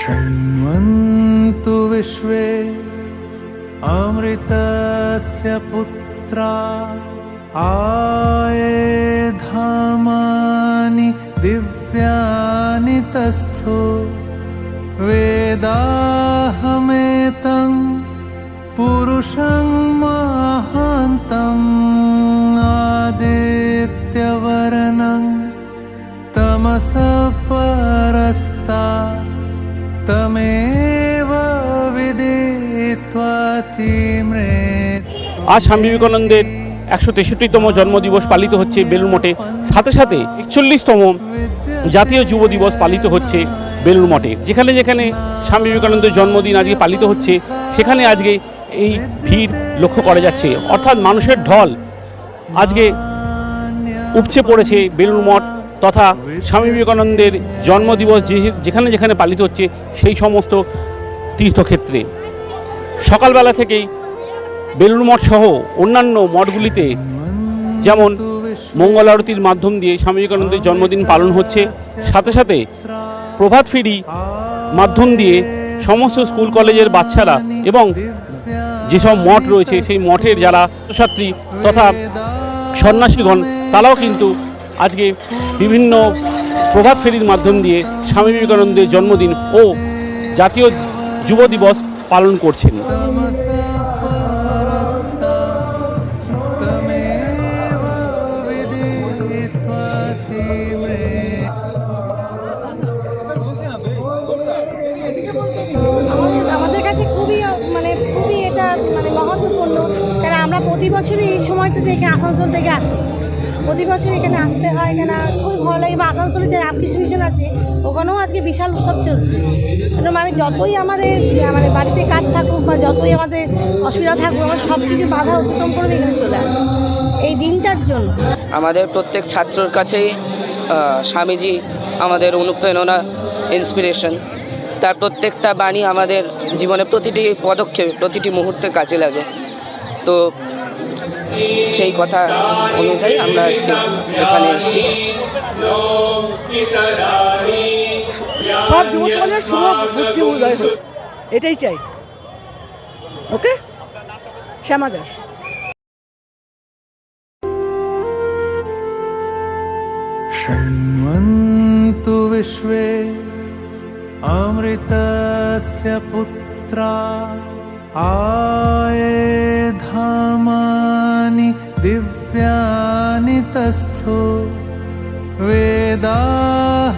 शृण्वन्तु विश्वे अमृतस्य पुत्रा आये धामानि दिव्यानि तस्थो वेदाहमेतं पुरुषं महान्तम् आदित्यवर्णं तमसः আজ স্বামী বিবেকানন্দের একশো তেষট্টিতম জন্মদিবস পালিত হচ্ছে বেলুরমঠে সাথে সাথে একচল্লিশতম জাতীয় যুব দিবস পালিত হচ্ছে বেলুর মঠে। যেখানে যেখানে স্বামী বিবেকানন্দের জন্মদিন আজকে পালিত হচ্ছে, সেখানে আজকে এই ভিড় লক্ষ্য করা যাচ্ছে। অর্থাৎ মানুষের ঢল আজকে উপচে পড়েছে বেলুর মঠ। তথা স্বামী বিবেকানন্দের জন্মদিবস যেখানে যেখানে পালিত হচ্ছে, সেই সমস্ত তীর্থক্ষেত্রে। সকালবেলা থেকেই বেলুর মঠ সহ অন্যান্য মঠগুলিতে যেমন মঙ্গল আরতির মাধ্যম দিয়ে স্বামী বিবেকানন্দের জন্মদিন পালন হচ্ছে, সাথে সাথে প্রভাত ফেরি মাধ্যম দিয়ে সমস্ত স্কুল কলেজের বাচ্চারা এবং যেসব মঠ রয়েছে, সেই মঠের যারা ছাত্রী তথা সন্ন্যাসীগণ, তারাও কিন্তু আজকে বিভিন্ন প্রভাব ফেরির মাধ্যম দিয়ে স্বামী বিবেকানন্দের জন্মদিন ও জাতীয় যুব দিবস পালন করছেন। মানে মানে প্রতি বছরই এই সময়টা থেকে আসানসোল থেকে আসি। প্রতি বছর এখানে আসতে হয় কেন খুবই ভালো লাগে। বা আসানসোলে যে রামকৃষ্ণ মিশন আছে, ওখানেও আজকে বিশাল উৎসব চলছে। মানে যতই আমাদের মানে বাড়িতে কাজ থাকুক বা যতই আমাদের অসুবিধা থাকুক, আমরা সব কিছু বাধা অতিক্রম করে এখানে চলে আসি। এই দিনটার জন্য। আমাদের প্রত্যেক ছাত্রর কাছেই স্বামীজি আমাদের অনুপ্রেরণা ইন্সপিরেশন তার প্রত্যেকটা বাণী আমাদের জীবনে প্রতিটি পদক্ষেপে, প্রতিটি মুহূর্তে কাজে লাগে। তো সেই কথা অনুযায়ী আমরা আজকে এখানে এসেছি সব যুব সমাজের শুভ বুদ্ধি উদয় হোক এটাই চাই ওকে শ্যামা দাস शृण्वन्तु विश्वे अमृतस्य पुत्रा आये तस्थो वेदाहमेतम्